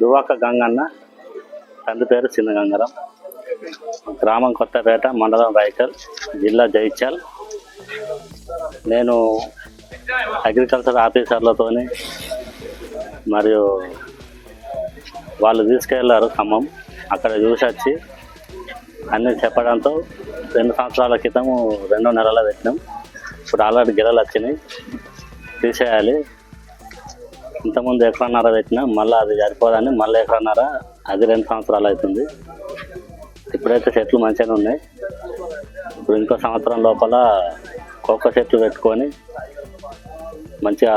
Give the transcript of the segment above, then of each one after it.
దువాక గంగన్న తండ్రి పేరు చిన్న గంగారం. గ్రామం కొత్తపేట మండలం రాయకల్ జిల్లా జైత్యాల్. నేను అగ్రికల్చర్ ఆఫీసర్లతోని మరియు వాళ్ళు తీసుకెళ్ళారు ఖమ్మం. అక్కడ చూసి వచ్చి అన్నీ చెప్పడంతో రెండు సంవత్సరాల క్రితం రెండో నెలలు పెట్టినాం. ఇప్పుడు ఆల్రెడీ గిరలు వచ్చినాయి. తీసేయాలి. ఇంతకుముందు ఎకరన్నర పెట్టినా మళ్ళీ అది సరిపోదని మళ్ళీ ఎకరన్నర అది రెండు సంవత్సరాలు అవుతుంది. ఇప్పుడైతే చెట్లు మంచిగానే ఉన్నాయి. ఇప్పుడు ఇంకో సంవత్సరం లోపల కోకో చెట్లు పెట్టుకొని మంచిగా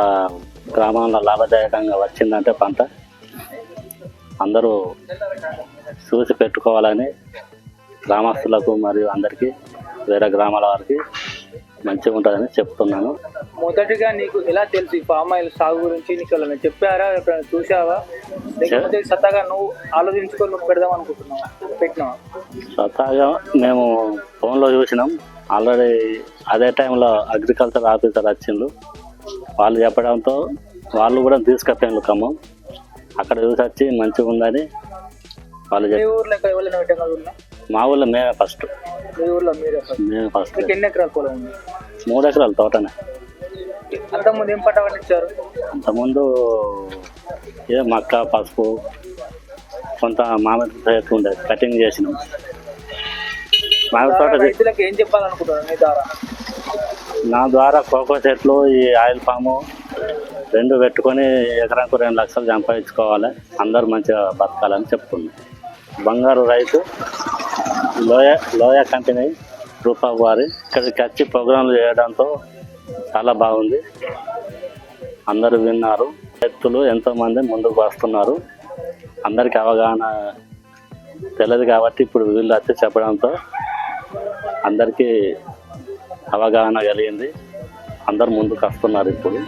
గ్రామంలో లాభదాయకంగా వచ్చిందంటే పంట. అందరూ చూసి పెట్టుకోవాలని గ్రామస్తులకు మరియు అందరికీ వేరే గ్రామాల వారికి మంచిగా ఉంటుందని చెప్తున్నాను. మొదటిగా నీకు ఎలా తెలుసు ఈ పామ్ ఆయిల్ సాగు గురించి? నీకు ఎవరైనా చెప్పారా? ఎప్పుడైనా చూసావా లేకపోతే సత్తాగా నువ్వు ఆలోచించుకొని నువ్వు పెడదాం అనుకుంటున్నావా? పెట్టినావా? స్వతహాగా మేము ఫోన్లో చూసినాం. ఆల్రెడీ అదే టైంలో అగ్రికల్చర్ ఆఫీసర్ వచ్చిండు. వాళ్ళు చెప్పడంతో వాళ్ళు కూడా తీసుకొచ్చాను ఖమ్మం. అక్కడ చూసి వచ్చి మంచిగా ఉందని వాళ్ళు మా ఊళ్ళో మేమే ఫస్ట్. మీ ఊర్లో మీరే first. మేమే ఫస్ట్ మీకు ఎన్ని ఎకరాల పొలం ఉంది? మూడు ఎకరాల తోటనే. అంతకుముందు ఏం పంట పండించారు? అంతకుముందు ఏ మక్క పసుపు కొంత మామిడి చెట్లు ఉండేది కటింగ్ చేసినాం. మామిడి తోట రైతులకు ఏం చెప్పాలనుకుంటున్నారు మీ ద్వారా? నా ద్వారా కోకో చెట్లు ఈ ఆయిల్ పాము రెండు పెట్టుకొని ఎకరాకు రెండు లక్షలు సంపాదించుకోవాలి. అందరూ మంచిగా బతకాలని చెప్తున్నాను బంగారు రైతు లోయ లోయ కంపెనీ రూపా వారి. ఇక్కడికి వచ్చి ప్రోగ్రాంలు చేయడంతో చాలా బాగుంది. అందరూ విన్నారు. వ్యక్తులు ఎంతోమంది ముందుకు వస్తున్నారు. అందరికీ అవగాహన తెలియదు కాబట్టి ఇప్పుడు వీళ్ళు వచ్చి చెప్పడంతో అందరికీ అవగాహన కలిగింది. అందరు ముందుకు వస్తున్నారు ఇప్పుడు.